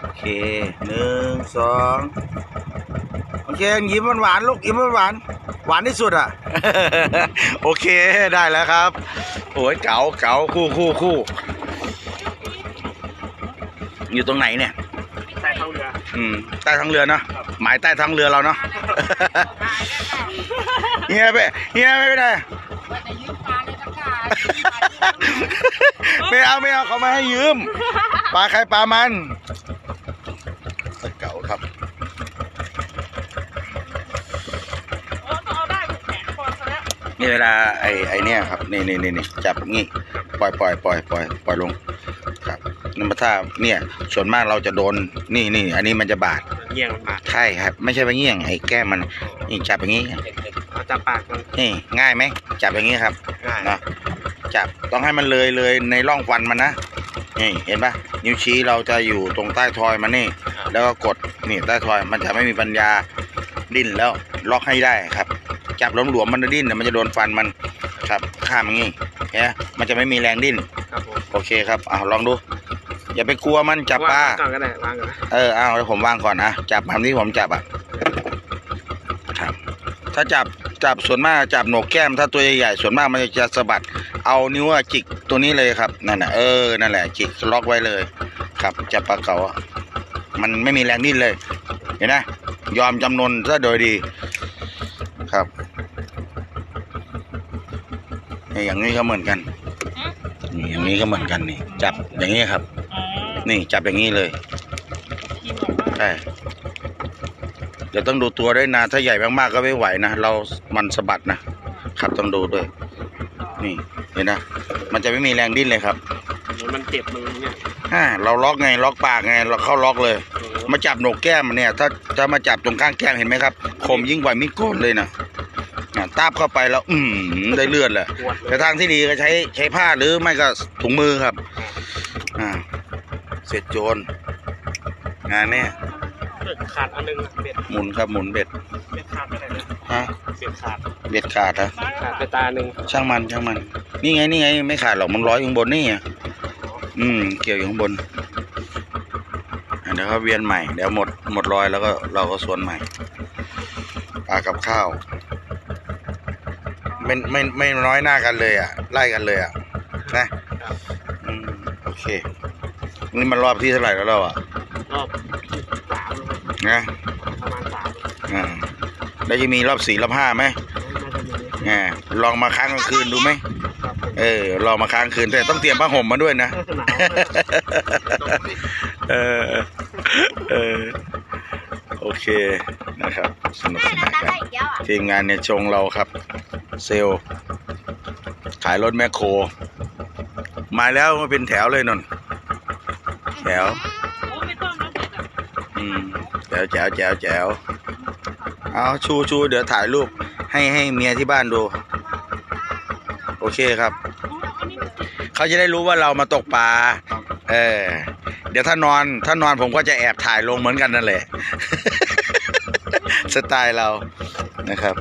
โอเคหนึ่งสองโอเคยิ้มหวานๆลูกยิ้มหวานๆหวานที่สุดอะ โอเคได้แล้วครับโอ้ยเก๋าเก๋าคู่คู่คู่อยู่ตรงไหนเนี่ยใต้ท้องเรืออืมใต้ท้องเรือเนาะหมายใต้ท้องเรือเราเนาะเฮียไปเฮียไม่ไปไหนว่าจะยืมปลาในตะกร้าไม่เอาไม่เอาเขาไม่ให้ยืมปลาใครปลามันเก่าครับ โอ้ต้องเอาได้แขนคอซะแล้ว นี่เวลาไอ้ไอ้เนี่ยครับนี่นี่นี่นี่จับงี้ปล่อยปล่อยปล่อยปล่อยปล่อยลงครับนั่นมาถ้าเนี่ยส่วนมากเราจะโดนนี่นี่อันนี้มันจะบาดเยี่ยงมันบาดใช่ครับ ไม่ใช่ไปเงี้ยงไอ้แก้มมันนี่จับอย่างงี้เอาจับปากมันนี่ง่ายไหมจับอย่างงี้ครับง่ายนะจับต้องให้มันเลยเลยในร่องฟันมันนะนี่เห็นปะนิ้วชี้เราจะอยู่ตรงใต้ทอยมันนี่ แล้วก็กดนี่ใต้ทอยมันจะไม่มีปัญญาดิ้นแล้วล็อกให้ได้ครับ จับหลวมๆมันจะดิ้นแต่มันจะโดนฟันมันครับข้ามอย่างงี้เห็นไหมมันจะไม่มีแรงดิ้นครับผมโอเคครับอ่าลองดู อย่าไปกลัวมันจับปลา วงก่อนก็ได้วางก่อนนะเออเอาเดี๋ยวผมวางก่อนนะจับทำที่ผมจับอะครับ ถ้าจับจับส่วนมากจับโหนกแก้ม ถ้าตัวใหญ่ๆส่วนมากมันจะสะบัด เอานิ้วอะจิกตัวนี้เลยครับนั่นแหละเออนั่นแหละจิกล็อกไว้เลย ครับจับปลาเก๋าอะมันไม่มีแรงดิ้นเลย เห็นไหมยอมจำนนซะโดยดี ครับ นี่อย่างนี้ก็เหมือนกันนี่อย่างนี้ก็เหมือนกันนี่ จับอย่างนี้ครับ นี่จับอย่างนี้เลยใช่เดี๋ยวต้องดูตัวด้วยนะถ้าใหญ่มากๆก็ไม่ไหวนะเรามันสะบัดนะครับต้องดูด้วย นี่เห็นนะมันจะไม่มีแรงดิ้นเลยครับเดี๋ยวมันเจ็บมือเนี่ยอ่าเราล็อกไงล็อกปากไงเราเข้าล็อกเลยโอ้โหมาจับโหนกแก้มเนี่ย ถ้าถ้ามาจับตรงข้างแก้มเห็นไหมครับคมยิ่งกว่ามีดโกนเลยนะอ่า ตาบเข้าไปแล้ว อืมได้เลือดแหละปวดเลแต่ยทางที่ดีก็ใช้ใช้ผ้าหรือไม่ก็ถุงมือครับ อ่า เสร็จโจรงานเนี่ยเบ็ดขาดอันหนึงเบ็ดหมุนครับหมุนเบ็ดเบ็ดขาดไปไหนนะฮะเบ็ดขาดเบ็ดขาดฮะขาดไปตาหนึ่งช่างมันช่างมัน นี่ไงนี่ไง ไม่ขาดหรอกมันร้อยอยู่ข้างบนนี่ไงอืม เกี่ยวอยู่ข้างบนอะเดี๋ยวก็เวียนใหม่เดี๋ยวหมดหมดรอยแล้วก็เราก็สวนใหม่ปลากับข้าว ไม่ไม่ไม่น้อยหน้ากันเลยอะไล่กันเลยอะนะอืมโอเค นี่มันรอบที่เท่าไหร่แล้วเราอะรอบสามนะประมาณสามอ่าแล้วจะมีรอบสี่รอบห้าไหมน่าจะมีอ่าลองมาค้างกลางคืนดูไหมครับผมเออลองมาค้างคืนแต่ต้องเตรียมผ้าห่มมาด้วยนะหนาวเลยเออเออโอเคนะครับสนุกสนานกันทีมงานเนี่ยชงเราครับ เซลลขายรถแมคโคร มาแล้วมาเป็นแถวเลยนนแถวโอ้ไม่ต้องนะเด็ดอะอืมแจ๋วแจ๋วแจ๋วแจ๋วเอาชูชูเดี๋ยวถ่ายรูปให้ให้เมียที่บ้านดู โอเคครับ เขาจะได้รู้ว่าเรามาตกปลาเออเดี๋ยวถ้านอนถ้านอนผมก็จะแอบถ่ายลงเหมือนกันนั่นแหละ สไตล์เรานะครับ